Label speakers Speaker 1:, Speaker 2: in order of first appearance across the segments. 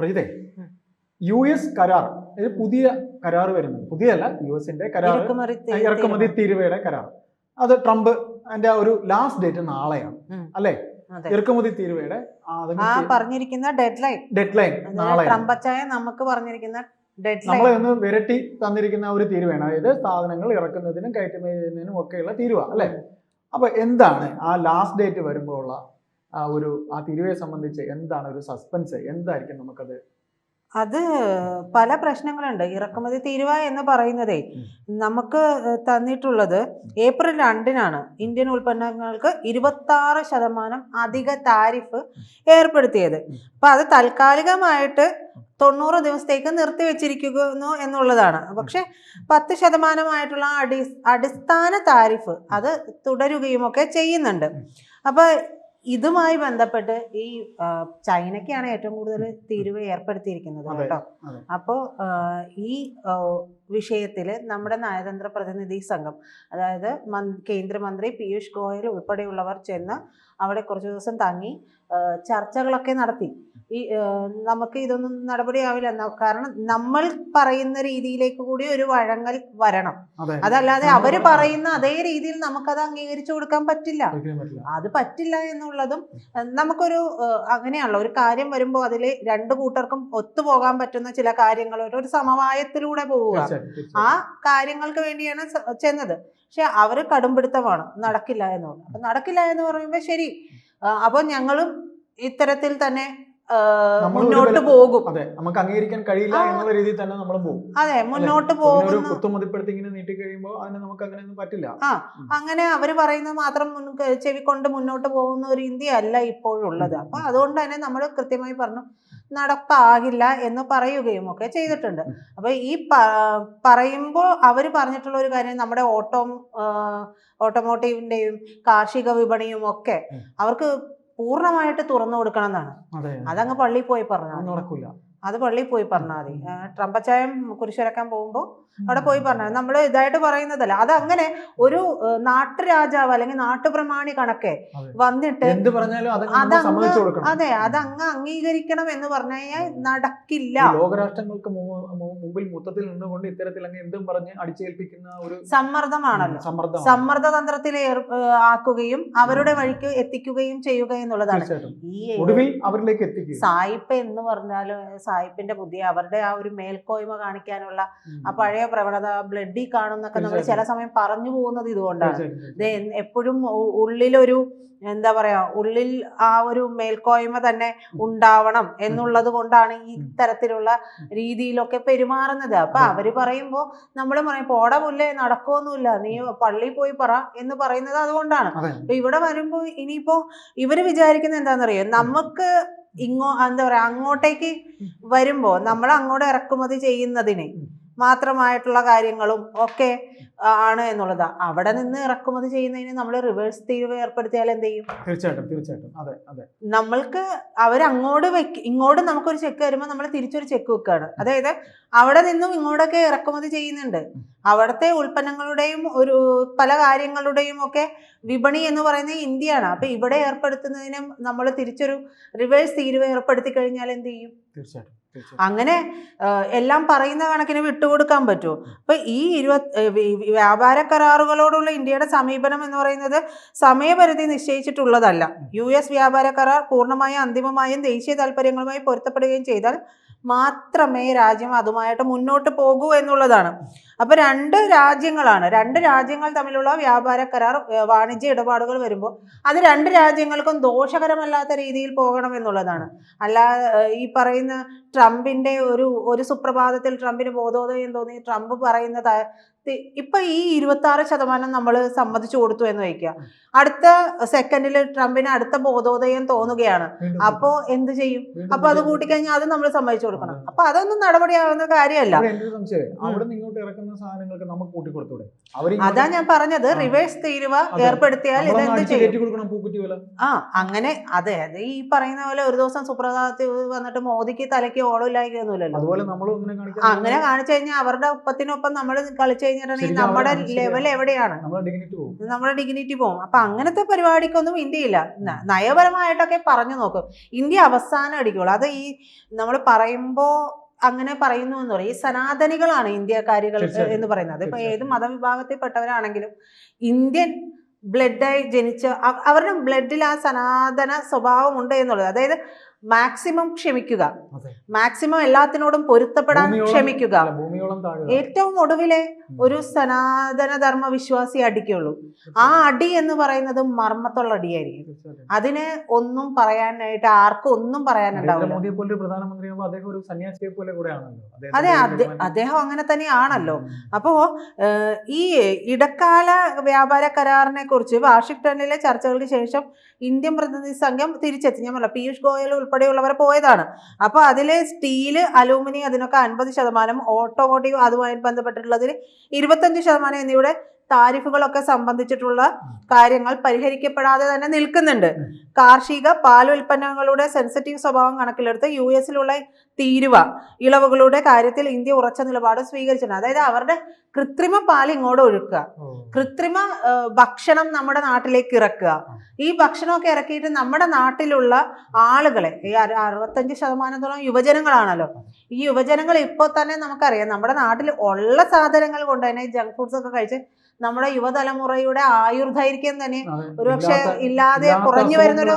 Speaker 1: പ്രജിതേ. U S കരാർ പുതിയ കരാർ വരുന്നുണ്ട് പുതിയല്ല യു എസിന്റെ കരാർ
Speaker 2: ഇറക്കുമതി
Speaker 1: തീരുവയുടെ കരാർ. അത് ട്രംപ് അതിന്റെ ഒരു ലാസ്റ്റ് ഡേറ്റ് നാളെയാണ് അല്ലേ. ഇറക്കുമതി തീരുവയുടെ
Speaker 2: പറഞ്ഞിരിക്കുന്ന ഡെഡ് ലൈൻ
Speaker 1: ഡെഡ് ലൈൻ നാളെ
Speaker 2: ട്രംപച്ചായ നമുക്ക് പറഞ്ഞിരിക്കുന്ന
Speaker 1: നമ്മളെ ഒന്ന് വിരട്ടി തന്നിരിക്കുന്ന ഒരു തീരുവയാണ്. അതായത് സാധനങ്ങൾ ഇറക്കുന്നതിനും കയറ്റുമതി ചെയ്യുന്നതിനും ഒക്കെയുള്ള തീരുവ അല്ലെ? അപ്പൊ എന്താണ് ആ ലാസ്റ്റ് ഡേറ്റ് വരുമ്പോൾ ഉള്ള ആ ഒരു ആ തിരുവയെ സംബന്ധിച്ച് എന്താണ് ഒരു സസ്പെൻസ് എന്തായിരിക്കും നമുക്കത്?
Speaker 2: അത് പല പ്രശ്നങ്ങളുണ്ട്. ഇറക്കുമതി തീരുവ എന്ന് പറയുന്നതേ നമുക്ക് തന്നിട്ടുള്ളത് ഏപ്രിൽ രണ്ടിനാണ്. ഇന്ത്യൻ ഉൽപ്പന്നങ്ങൾക്ക് ഇരുപത്തി ആറ് ശതമാനം അധിക താരിഫ് ഏർപ്പെടുത്തിയത്. അപ്പൊ അത് താൽക്കാലികമായിട്ട് തൊണ്ണൂറ് ദിവസത്തേക്ക് നിർത്തിവെച്ചിരിക്കുന്നു എന്നുള്ളതാണ്. പക്ഷെ പത്ത് ശതമാനമായിട്ടുള്ള അടി അടിസ്ഥാന താരിഫ് അത് തുടരുകയും ഒക്കെ ചെയ്യുന്നുണ്ട്. അപ്പൊ ഇതുമായി ബന്ധപ്പെട്ട് ഈ ചൈനയ്ക്കാണ് ഏറ്റവും കൂടുതൽ തീരുവ ഏർപ്പെടുത്തിയിരിക്കുന്നത് കേട്ടോ.
Speaker 1: അപ്പോ
Speaker 2: അപ്പോൾ ഈ വിഷയത്തിൽ നമ്മുടെ നയതന്ത്ര പ്രതിനിധി സംഘം അതായത് കേന്ദ്രമന്ത്രി പീയൂഷ് ഗോയൽ ഉൾപ്പെടെയുള്ളവർ ചെന്ന് അവിടെ കുറച്ച് ദിവസം തങ്ങി ചർച്ചകളൊക്കെ നടത്തി. ഈ നമുക്ക് ഇതൊന്നും നടപടിയാവില്ല. കാരണം നമ്മൾ പറയുന്ന രീതിയിലേക്ക് കൂടി ഒരു വഴങ്ങൽ വരണം. അതല്ലാതെ
Speaker 1: അവർ
Speaker 2: പറയുന്ന അതേ രീതിയിൽ നമുക്കത് അംഗീകരിച്ചു കൊടുക്കാൻ പറ്റില്ല. അത് പറ്റില്ല എന്നുള്ളതും നമുക്കൊരു അങ്ങനെയാണല്ലോ. ഒരു കാര്യം വരുമ്പോൾ അതിൽ രണ്ടു കൂട്ടർക്കും ഒത്തുപോകാൻ പറ്റുന്ന ചില കാര്യങ്ങൾ ഒരു- സമവായത്തിലൂടെ പോവുക. ആ കാര്യങ്ങൾക്ക് വേണ്ടിയാണ് ചെന്നത്. പക്ഷെ അവർ കടുംപിടുത്തമാണ്. നടക്കില്ല എന്ന് പറഞ്ഞു അപ്പൊ നടക്കില്ല എന്ന് പറയുമ്പോൾ ശരി. അപ്പോൾ അപ്പൊ ഞങ്ങളും ഇത്തരത്തിൽ തന്നെ മുന്നോട്ട് പോകും.
Speaker 1: അതെ നമുക്ക് അംഗീകരിക്കാൻ കഴിയില്ല. എന്നുള്ള രീതിയിൽ തന്നെ നമ്മൾ പോകും.
Speaker 2: അതെ മുന്നോട്ട് പോകുന്ന
Speaker 1: കുത്തുമതിപ്പെടുത്തി ഇങ്ങനെ നീട്ടി കഴിയുമ്പോൾ അതിന് നമുക്ക് അങ്ങനെയൊന്നും പറ്റില്ല.
Speaker 2: ആ അങ്ങനെ അവർ പറയുന്നത് മാത്രം ചെവി കൊണ്ട് ചെവിക്കൊണ്ട് മുന്നോട്ട് പോകുന്ന ഒരു ഇന്ത്യ അല്ല ഇപ്പോഴുള്ളത് അപ്പൊ അതുകൊണ്ട് തന്നെ നമ്മൾ കൃത്യമായി പറഞ്ഞു നടപ്പാകില്ല എന്ന് പറയുകയും ഒക്കെ ചെയ്തിട്ടുണ്ട്. അപ്പൊ ഈ പറയുമ്പോൾ അവർ പറഞ്ഞിട്ടുള്ള ഒരു കാര്യം നമ്മുടെ ഓട്ടോ ഓട്ടോമോട്ടീവിന്റെയും കാർഷിക വിപണിയും ഒക്കെ അവർക്ക് പൂർണമായിട്ട് തുറന്നു കൊടുക്കണം എന്നാണ് അതങ്ങ് പള്ളിയിൽ പോയി പറഞ്ഞാൽ
Speaker 1: നടക്കില്ല.
Speaker 2: അത് പള്ളിയിൽ പോയി പറഞ്ഞാൽ മതി. ട്രംപച്ചായം കുരിശിറക്കാൻ പോകുമ്പോൾ അവിടെ പോയി പറഞ്ഞു നമ്മൾ ഇതായിട്ട് പറയുന്നതല്ല. അത് അങ്ങനെ ഒരു നാട്ടുരാജാവ് അല്ലെങ്കിൽ നാട്ടുപ്രമാണി കണക്കെ വന്നിട്ട്
Speaker 1: എന്ത് പറഞ്ഞാലും അത്
Speaker 2: അതങ്ങ് അതെ അങ്ങ് അംഗീകരിക്കണം എന്ന് പറഞ്ഞു കഴിഞ്ഞാൽ നടക്കില്ല.
Speaker 1: ലോകരാഷ്ട്രങ്ങൾക്ക് മുമ്പിൽ മൊത്തത്തിൽ നിന്നുകൊണ്ട് ഇത്തരത്തിൽ അങ്ങ് എന്തും പറഞ്ഞ് അടിച്ചേൽപ്പിക്കുന്ന ഒരു
Speaker 2: സമ്മർദ്ദമാണല്ലോ.
Speaker 1: സമ്മർദ്ദം
Speaker 2: തന്ത്രത്തിൽ ആക്കുകയും അവരുടെ വഴിക്ക് എത്തിക്കുകയും ചെയ്യുക എന്നുള്ളതാണ്. ഈ
Speaker 1: അവരിലേക്ക് എത്തിക്കുക
Speaker 2: സായിപ്പ് എന്ന് പറഞ്ഞാൽ സായിപ്പിന്റെ ബുദ്ധി അവരുടെ ആ ഒരു മേൽക്കോയ്മ കാണിക്കാനുള്ള. ആ പഴയ പ്രവണത ബ്ലഡി കാണുന്നൊക്കെ നമ്മൾ ചില സമയം പറഞ്ഞു പോകുന്നത് ഇതുകൊണ്ടാണ്. ഇത് എപ്പോഴും ഉള്ളിലൊരു എന്താ പറയാ ഉള്ളിൽ ആ ഒരു മേൽക്കോയ്മ തന്നെ ഉണ്ടാവണം എന്നുള്ളത് കൊണ്ടാണ് ഈ തരത്തിലുള്ള രീതിയിലൊക്കെ പെരുമാറുന്നത്. അപ്പൊ അവർ പറയുമ്പോ നമ്മൾ പറയും പോട പുല്ലേ നടക്കുമൊന്നുമില്ല നീ പള്ളിയിൽ പോയി പറ എന്ന് പറയുന്നത് അതുകൊണ്ടാണ്.
Speaker 1: അതെ.
Speaker 2: അപ്പൊ ഇവിടെ വരുമ്പോ ഇനിയിപ്പോ ഇവർ വിചാരിക്കുന്നത് എന്താണെന്നറിയോ? നമുക്ക് ഇങ്ങോ എന്താ പറയാ അങ്ങോട്ടേക്ക് വരുമ്പോ നമ്മൾ അങ്ങോട്ട് ഇറക്കുമതി ചെയ്യുന്നതിന്. മാത്രമായിട്ടുള്ള കാര്യങ്ങളും ഒക്കെ ആണ് എന്നുള്ളത്. അവിടെ നിന്ന് ഇറക്കുമതി ചെയ്യുന്നതിന് നമ്മൾ റിവേഴ്സ് തീരുവ ഏർപ്പെടുത്തിയാൽ എന്ത് ചെയ്യും?
Speaker 1: തീർച്ചയായിട്ടും തീർച്ചയായിട്ടും. അതെ അതെ.
Speaker 2: നമ്മൾക്ക് അവരങ്ങോട്ട് വെക്ക് ഇങ്ങോട്ട് നമുക്കൊരു ചെക്ക് വരുമ്പോൾ നമ്മൾ തിരിച്ചൊരു ചെക്ക് വെക്കുകയാണ് അതായത് അവിടെ നിന്നും ഇങ്ങോട്ടൊക്കെ ഇറക്കുമതി ചെയ്യുന്നുണ്ട്. അവിടുത്തെ ഉൽപ്പന്നങ്ങളുടെയും ഒരു പല കാര്യങ്ങളുടെയും ഒക്കെ വിപണി എന്ന് പറയുന്നത് ഇന്ത്യയാണ്. അപ്പൊ ഇവിടെ ഏർപ്പെടുത്തുന്നതിനും നമ്മൾ തിരിച്ചൊരു റിവേഴ്സ് തീരുവ ഏർപ്പെടുത്തി കഴിഞ്ഞാൽ എന്ത് ചെയ്യും?
Speaker 1: തീർച്ചയായിട്ടും തീർച്ചയായിട്ടും.
Speaker 2: അങ്ങനെ എല്ലാം പറയുന്ന കണക്കിന് വിട്ടുകൊടുക്കാൻ പറ്റുമോ? അപ്പൊ ഈ ഇരുപത് വ്യാപാര കരാറുകളോടുള്ള ഇന്ത്യയുടെ സമീപനം എന്ന് പറയുന്നത് സമയപരിധി നിശ്ചയിച്ചിട്ടുള്ളതല്ല. യു എസ് വ്യാപാര കരാർ പൂർണമായും അന്തിമമായും ദേശീയ താല്പര്യങ്ങളുമായി പൊരുത്തപ്പെടുകയും ചെയ്താൽ മാത്രമേ രാജ്യം അതുമായിട്ട് മുന്നോട്ട് പോകൂ എന്നുള്ളതാണ്. അപ്പൊ രണ്ട് രാജ്യങ്ങളാണ് രണ്ട് രാജ്യങ്ങൾ തമ്മിലുള്ള വ്യാപാര കരാർ വാണിജ്യ ഇടപാടുകൾ വരുമ്പോൾ അത് രണ്ട് രാജ്യങ്ങൾക്കും ദോഷകരമല്ലാത്ത രീതിയിൽ പോകണം എന്നുള്ളതാണ്. അല്ല ഈ പറയുന്ന ട്രംപിന്റെ ഒരു ഒരു സുപ്രഭാതത്തിൽ ട്രംപിന് ബോധോദയം തോന്നി ട്രംപ് പറയുന്നത് തി- ഇപ്പൊ ഈ ഇരുപത്തി ആറ് ശതമാനം നമ്മൾ സമ്മതിച്ചു കൊടുത്തു എന്ന് വയ്ക്കുക അടുത്ത സെക്കൻഡിൽ ട്രംപിന് അടുത്ത ബോധോദയം തോന്നുകയാണ്. അപ്പോ എന്ത് ചെയ്യും? അപ്പൊ അത് കൂട്ടിക്കഴിഞ്ഞാൽ അത് നമ്മൾ സമ്മതിച്ചു കൊടുക്കണം. അപ്പൊ അതൊന്നും നടപടിയാവുന്ന കാര്യമല്ല. അതാ ഞാൻ പറഞ്ഞത്. റിവേഴ്സ് തീരുവ. ഏർപ്പെടുത്തിയാൽ ഇത് എന്ത് ചെയ്യും? ആ അങ്ങനെ അതെ അതെ ഈ പറയുന്ന പോലെ ഒരു ദിവസം സുപ്രഭാതത്തിൽ വന്നിട്ട് മോദിക്ക് തലയ്ക്ക്
Speaker 1: കാണിക്കാൻ
Speaker 2: അങ്ങനെ കാണിച്ചു കഴിഞ്ഞാൽ അവരുടെ ഒപ്പത്തിനൊപ്പം നമ്മൾ കളിച്ചു കഴിഞ്ഞിട്ടുണ്ടെങ്കിൽ നമ്മുടെ ലെവൽ എവിടെയാണ്? നമ്മുടെ ഡിഗ്നിറ്റി പോകും. അപ്പൊ അങ്ങനത്തെ പരിപാടിക്കൊന്നും ഇന്ത്യയില്ല. നയപരമായിട്ടൊക്കെ പറഞ്ഞു നോക്കും. ഇന്ത്യ അവസാനം അടിക്കുള്ളൂ. അത് ഈ നമ്മൾ പറയുമ്പോ അങ്ങനെ പറയുന്നു എന്ന് പറയും. ഈ സനാതനികളാണ് ഇന്ത്യക്കാരികൾ. എന്ന് പറയുന്നത്. ഇപ്പൊ ഏത്
Speaker 1: മതവിഭാഗത്തിൽ
Speaker 2: മതവിഭാഗത്തിൽപ്പെട്ടവരാണെങ്കിലും ഇന്ത്യൻ ബ്ലഡായി ജനിച്ച അവരുടെ ബ്ലഡിൽ ആ സനാതന സ്വഭാവം ഉണ്ട് എന്നുള്ളത്. അതായത് മാക്സിമം ക്ഷമിക്കുക. മാക്സിമം എല്ലാത്തിനോടും പൊരുത്തപ്പെടാൻ ക്ഷമിക്കുക. ഏറ്റവും ഒടുവിലെ ഒരു സനാതന ധർമ്മ വിശ്വാസി അടിക്കുള്ളൂ. ആ അടി എന്ന് പറയുന്നത് മർമ്മത്തുള്ള അടിയായിരിക്കും. അതിന് ഒന്നും പറയാനായിട്ട് ആർക്കും ഒന്നും പറയാനുണ്ടാവില്ല. അതെ അദ്ദേഹം അങ്ങനെ തന്നെയാണല്ലോ. അപ്പോ ഈ ഇടക്കാല വ്യാപാര കരാറിനെ കുറിച്ച് വാഷിങ്ടണിലെ ചർച്ചകൾക്ക് ശേഷം ഇന്ത്യൻ പ്രതിനിധി സംഘം തിരിച്ചെത്തി. ഞാൻ പറഞ്ഞു പീയൂഷ് ഗോയൽ ഉൾപ്പെടെയുള്ളവർ പോയതാണ്. അപ്പൊ അതിൽ സ്റ്റീൽ അലൂമിനിയം അതിനൊക്കെ അൻപത് ശതമാനം ഓട്ടോമോട്ടീവ് അതുമായി ബന്ധപ്പെട്ടിട്ടുള്ളതിൽ ഇരുപത്തഞ്ച് ശതമാനം എന്നിവയുടെ താരിഫുകളൊക്കെ സംബന്ധിച്ചിട്ടുള്ള കാര്യങ്ങൾ പരിഹരിക്കപ്പെടാതെ തന്നെ നിൽക്കുന്നുണ്ട്. കാർഷിക പാൽ ഉൽപ്പന്നങ്ങളുടെ സെൻസിറ്റീവ് സ്വഭാവം കണക്കിലെടുത്ത് യു എസിലുള്ള തീരുവ ഇളവുകളുടെ കാര്യത്തിൽ ഇന്ത്യ ഉറച്ച നിലപാട് സ്വീകരിച്ചിട്ടുണ്ട്. അതായത് അവരുടെ കൃത്രിമ പാൽ ഇങ്ങോട്ട് ഒഴുക്കുക. കൃത്രിമ ഭക്ഷണം നമ്മുടെ നാട്ടിലേക്ക് ഇറക്കുക. ഈ ഭക്ഷണമൊക്കെ ഇറക്കിയിട്ട് നമ്മുടെ നാട്ടിലുള്ള ആളുകളെ ഈ അറു- അറുപത്തഞ്ച് ശതമാനത്തോളം യുവജനങ്ങളാണല്ലോ. ഈ യുവജനങ്ങൾ ഇപ്പോൾ തന്നെ നമുക്കറിയാം നമ്മുടെ നാട്ടിൽ ഉള്ള സാധനങ്ങൾ കൊണ്ട് തന്നെ ജങ്ക് ഫുഡ്സ് ഒക്കെ കഴിച്ച് നമ്മുടെ യുവതലമുറയുടെ ആയുർദൈർഘ്യം തന്നെ ഒരുപക്ഷെ ഇല്ലാതെ കുറഞ്ഞു വരുന്നൊരു.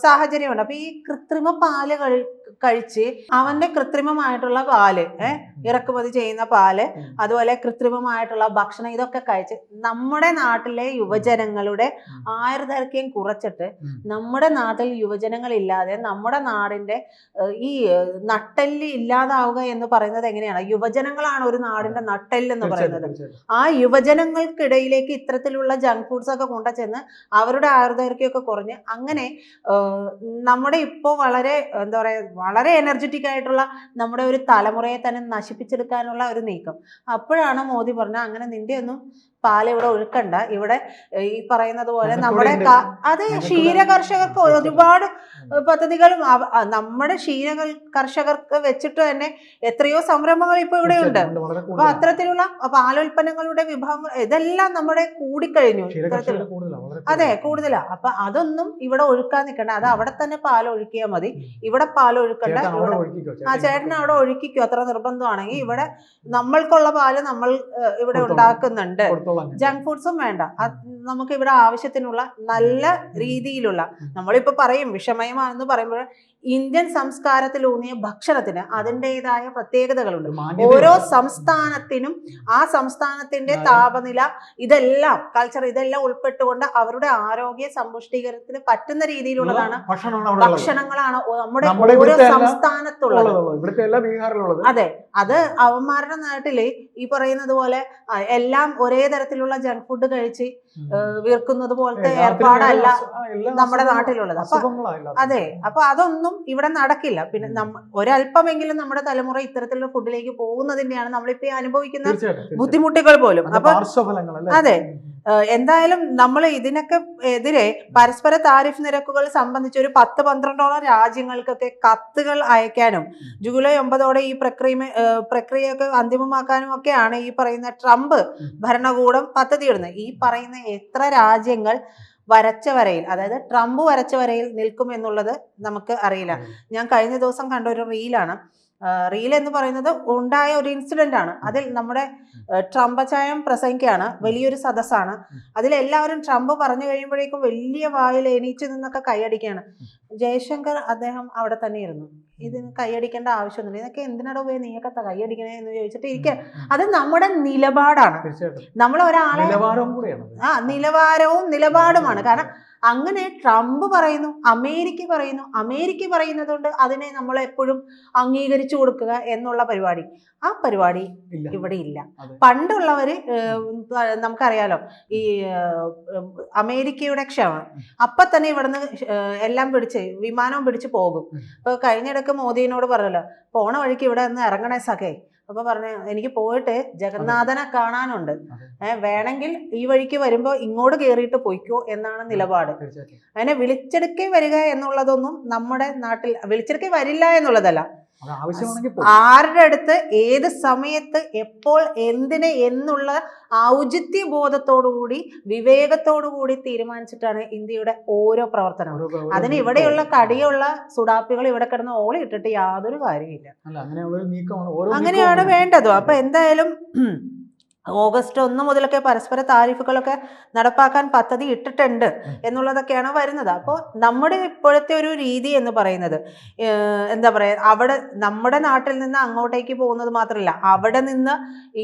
Speaker 2: സാഹചര്യമുണ്ട് അപ്പൊ ഈ കൃത്രിമ പാൽ കഴി- കഴിച്ച് അവന്റെ കൃത്രിമമായിട്ടുള്ള പാൽ ഏഹ് ഇറക്കുമതി ചെയ്യുന്ന
Speaker 1: പാൽ
Speaker 2: അതുപോലെ കൃത്രിമമായിട്ടുള്ള ഭക്ഷണം ഇതൊക്കെ കഴിച്ച് നമ്മുടെ നാട്ടിലെ യുവജനങ്ങളുടെ. ആയുർദൈർഘ്യം കുറച്ചിട്ട് നമ്മുടെ നാട്ടിൽ യുവജനങ്ങളില്ലാതെ നമ്മുടെ നാടിന്റെ ഈ നട്ടെല്ല് ഇല്ലാതാവുക എന്ന് പറയുന്നത് എങ്ങനെയാണ്? യുവജനങ്ങളാണ് ഒരു നാടിന്റെ നട്ടെല്ല് എന്ന് പറയുന്നത്. ആ യുവജനങ്ങൾക്കിടയിലേക്ക് ഇത്തരത്തിലുള്ള ജങ്ക് ഫുഡ്സ് ഒക്കെ കൊണ്ടുചെന്ന് അവരുടെ ആയുർദൈർഘ്യമൊക്കെ കുറഞ്ഞ് അങ്ങനെ നമ്മുടെ ഇപ്പോൾ വളരെ എന്താ പറയുക വളരെ എനർജറ്റിക് ആയിട്ടുള്ള നമ്മുടെ ഒരു തലമുറയെ തന്നെ നശിപ്പിച്ചെടുക്കാനുള്ള ഒരു നീക്കം. അപ്പോഴാണ് മോദി പറഞ്ഞത് അങ്ങനെ നിന്റെ ഒന്നും പാൽ ഇവിടെ ഒഴുക്കണ്ട ഇവിടെ ഈ പറയുന്നത് പോലെ നമ്മുടെ അത് ക്ഷീര കർഷകർക്ക് ഒരുപാട് പദ്ധതികളും നമ്മുടെ ക്ഷീര കർഷകർക്ക് വെച്ചിട്ട് തന്നെ എത്രയോ സംരംഭങ്ങൾ ഇപ്പോൾ ഇവിടെ ഉണ്ട്. അപ്പൊ. അത്തരത്തിലുള്ള പാലുൽപ്പന്നങ്ങളുടെ വിഭവങ്ങൾ ഇതെല്ലാം നമ്മുടെ കൂടിക്കഴിഞ്ഞു ഇത്തരത്തിലുള്ള അതെ. കൂടുതലാ. അപ്പൊ അതൊന്നും ഇവിടെ ഒഴുക്കാൻ നിൽക്കണ്ട. അത് അവിടെ തന്നെ പാൽ ഒഴുക്കിയാൽ മതി. ഇവിടെ പാൽ ഒഴുക്കണ്ട. ആ
Speaker 1: ചേട്ടൻ
Speaker 2: അവിടെ ഒഴുക്കിക്കോ? അത്ര നിർബന്ധമാണെങ്കിൽ ഇവിടെ നമ്മൾക്കുള്ള പാൽ നമ്മൾ ഇവിടെ. ഉണ്ടാക്കുന്നുണ്ട്. ജങ്ക് ഫുഡ്സും വേണ്ട. നമുക്ക് ഇവിടെ ആവശ്യത്തിനുള്ള നല്ല രീതിയിലുള്ള. നമ്മളിപ്പോ പറയും വിഷമയമാണെന്ന് പറയുമ്പോൾ ഇന്ത്യൻ സംസ്കാരത്തിലൂന്നിയ ഭക്ഷണത്തിന് അതിന്റെതായ പ്രത്യേകതകളുണ്ട്. ഓരോ. സംസ്ഥാനത്തിനും ആ സംസ്ഥാനത്തിന്റെ. താപനില ഇതെല്ലാം കൾച്ചർ ഇതെല്ലാം ഉൾപ്പെട്ടുകൊണ്ട് അവരുടെ ആരോഗ്യ സമ്പുഷ്ടീകരണത്തിന് പറ്റുന്ന രീതിയിലുള്ളതാണ് ഭക്ഷണങ്ങളാണ് നമ്മുടെ ഓരോ സംസ്ഥാനത്തുള്ളത്. അതെ. അത് അവന്മാരുടെ നാട്ടിൽ ഈ പറയുന്നത് പോലെ എല്ലാം ഒരേ തരത്തിലുള്ള ജങ്ക് ഫുഡ് കഴിച്ച് വീർക്കുന്നത് പോലത്തെ ഏർപ്പാടല്ല നമ്മുടെ നാട്ടിലുള്ളത്. അപ്പൊ-. അതെ അപ്പൊ അതൊന്നും ഇവിടെ നടക്കില്ല പിന്നെ ഒരല്പമെങ്കിലും നമ്മുടെ തലമുറ ഇത്തരത്തിലുള്ള ഫുഡിലേക്ക് പോകുന്നതിന്റെയാണ് നമ്മളിപ്പോ അനുഭവിക്കുന്ന. ബുദ്ധിമുട്ടുകൾ പോലും അപ്പൊ? അതെ. എന്തായാലും നമ്മൾ ഇതിനൊക്കെ എതിരെ പരസ്പര താരിഫ് നിരക്കുകൾ സംബന്ധിച്ച് ഒരു പത്ത് പന്ത്രണ്ടോളം രാജ്യങ്ങൾക്കൊക്കെ കത്തുകൾ അയക്കാനും ജൂലൈ ഒമ്പതോടെ ഈ പ്രക്രിയ പ്രക്രിയയൊക്കെ അന്തിമമാക്കാനും ഒക്കെയാണ് ഈ പറയുന്ന ട്രംപ്. ഭരണകൂടം പദ്ധതിയിടുന്നത് ഈ പറയുന്ന എത്ര രാജ്യങ്ങൾ വരച്ച വരയിൽ അതായത് ട്രംപ് വരച്ച വരയിൽ നിൽക്കും എന്നുള്ളത് നമുക്ക് അറിയില്ല. ഞാൻ കഴിഞ്ഞ ദിവസം കണ്ട ഒരു റീലാണ്. റീൽ എന്ന് പറയുന്നത് ഉണ്ടായ ഒരു ഇൻസിഡന്റ് ആണ്. അതിൽ നമ്മുടെ ട്രംപ് ചായം പ്രസംഗിക്കുകയാണ്. വലിയൊരു സദസ്സാണ്. അതിലെല്ലാവരും ട്രംപ് പറഞ്ഞു കഴിയുമ്പോഴേക്കും വലിയ വായിൽ എണീച്ചു നിന്നൊക്കെ കൈയടിക്കുകയാണ്. ജയശങ്കർ അദ്ദേഹം അവിടെ തന്നെയായിരുന്നു. ഇതിന് കൈയടിക്കേണ്ട ആവശ്യമൊന്നുമില്ല. ഇതൊക്കെ എന്തിനാടോ പോയി നീയൊക്കെ കൈയടിക്കണേ എന്ന് ചോദിച്ചിട്ട് ഇരിക്കുക അത് നമ്മുടെ നിലപാടാണ്. നമ്മൾ ഒരാളെ ആ നിലവാരവും നിലപാടുമാണ്. കാരണം അങ്ങനെ ട്രംപ് പറയുന്നു അമേരിക്ക പറയുന്നു അമേരിക്ക പറയുന്നത് കൊണ്ട് അതിനെ നമ്മൾ എപ്പോഴും അംഗീകരിച്ചു കൊടുക്കുക എന്നുള്ള പരിപാടി. ആ പരിപാടി ഇവിടെ ഇല്ല. പണ്ടുള്ളവര് നമുക്കറിയാലോ ഈ അമേരിക്കയുടെ ക്ഷമ. അപ്പൊ തന്നെ ഇവിടുന്ന് എല്ലാം പിടിച്ച് വിമാനവും പിടിച്ച് പോകും. ഇപ്പൊ കഴിഞ്ഞിടക്ക് മോദിനോട് പറഞ്ഞല്ലോ പോണ വഴിക്ക് ഇവിടെ നിന്ന് ഇറങ്ങണേ സഖേ. അപ്പൊ പറഞ്ഞു എനിക്ക് പോയിട്ട് ജഗന്നാഥനെ കാണാനുണ്ട്. ഏഹ് വേണമെങ്കിൽ ഈ വഴിക്ക് വരുമ്പോ ഇങ്ങോട്ട് കയറിയിട്ട് പൊയ്ക്കോ എന്നാണ് നിലപാട്. അതിനെ വിളിച്ചെടുക്കേ വരിക എന്നുള്ളതൊന്നും നമ്മുടെ നാട്ടിൽ വിളിച്ചെടുക്കേ വരില്ല എന്നുള്ളതല്ല. ആരുടെ അടുത്ത് ഏത് സമയത്ത് എപ്പോൾ എന്തിന് എന്നുള്ള ഔചിത്യ ബോധത്തോടുകൂടി വിവേകത്തോടുകൂടി തീരുമാനിച്ചിട്ടാണ് ഇന്ത്യയുടെ ഓരോ പ്രവർത്തനവും. അതിന് ഇവിടെയുള്ള കടിയുള്ള സുഡാപ്പികൾ ഇവിടെ കിടന്ന് ഓളി ഇട്ടിട്ട് യാതൊരു കാര്യമില്ല അങ്ങനെയാണ് വേണ്ടതും. അപ്പൊ എന്തായാലും ഓഗസ്റ്റ് ഒന്ന് മുതലൊക്കെ പരസ്പര താരിഫുകളൊക്കെ നടപ്പാക്കാൻ പദ്ധതി ഇട്ടിട്ടുണ്ട് എന്നുള്ളതൊക്കെയാണ് വരുന്നത്. അപ്പോൾ നമ്മുടെ ഇപ്പോഴത്തെ ഒരു രീതി എന്ന് പറയുന്നത് എന്താ പറയുക അവിടെ നമ്മുടെ നാട്ടിൽ നിന്ന് അങ്ങോട്ടേക്ക് പോകുന്നത് മാത്രമല്ല അവിടെ നിന്ന്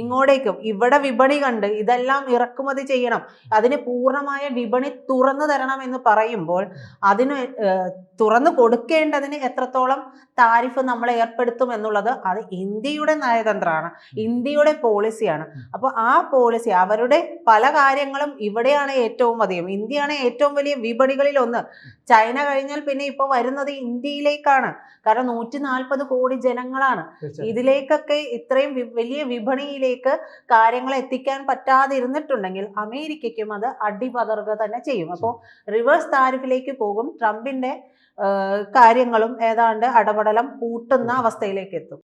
Speaker 2: ഇങ്ങോട്ടേക്കും ഇവിടെ വിപണി കണ്ട് ഇതെല്ലാം ഇറക്കുമതി ചെയ്യണം അതിന് പൂർണമായ വിപണി തുറന്നു തരണം എന്ന് പറയുമ്പോൾ അതിന് തുറന്നു കൊടുക്കേണ്ടതിന് എത്രത്തോളം താരിഫ് നമ്മൾ ഏർപ്പെടുത്തും എന്നുള്ളത് അത് ഇന്ത്യയുടെ നയതന്ത്രമാണ് ഇന്ത്യയുടെ പോളിസിയാണ്. അപ്പോൾ ആ പോളിസി അവരുടെ പല കാര്യങ്ങളും ഇവിടെയാണ് ഏറ്റവും അധികം. ഇന്ത്യയാണ് ഏറ്റവും വലിയ വിപണികളിൽ ഒന്ന് ചൈന കഴിഞ്ഞാൽ പിന്നെ ഇപ്പോൾ വരുന്നത് ഇന്ത്യയിലേക്കാണ്. കാരണം നൂറ്റി നാൽപ്പത് കോടി ജനങ്ങളാണ്. ഇതിലേക്കൊക്കെ ഇത്രയും വലിയ വിപണിയിലേക്ക് കാര്യങ്ങൾ എത്തിക്കാൻ പറ്റാതെ ഇരുന്നിട്ടുണ്ടെങ്കിൽ അമേരിക്കയ്ക്കും അത് അടിപതറുക തന്നെ ചെയ്യും. അപ്പോൾ റിവേഴ്സ് താരിഫിലേക്ക് പോകും. ട്രംപിന്റെ കാര്യങ്ങളും ഏതാണ്ട് അടപടലം കൂട്ടുന്ന അവസ്ഥയിലേക്ക് എത്തും.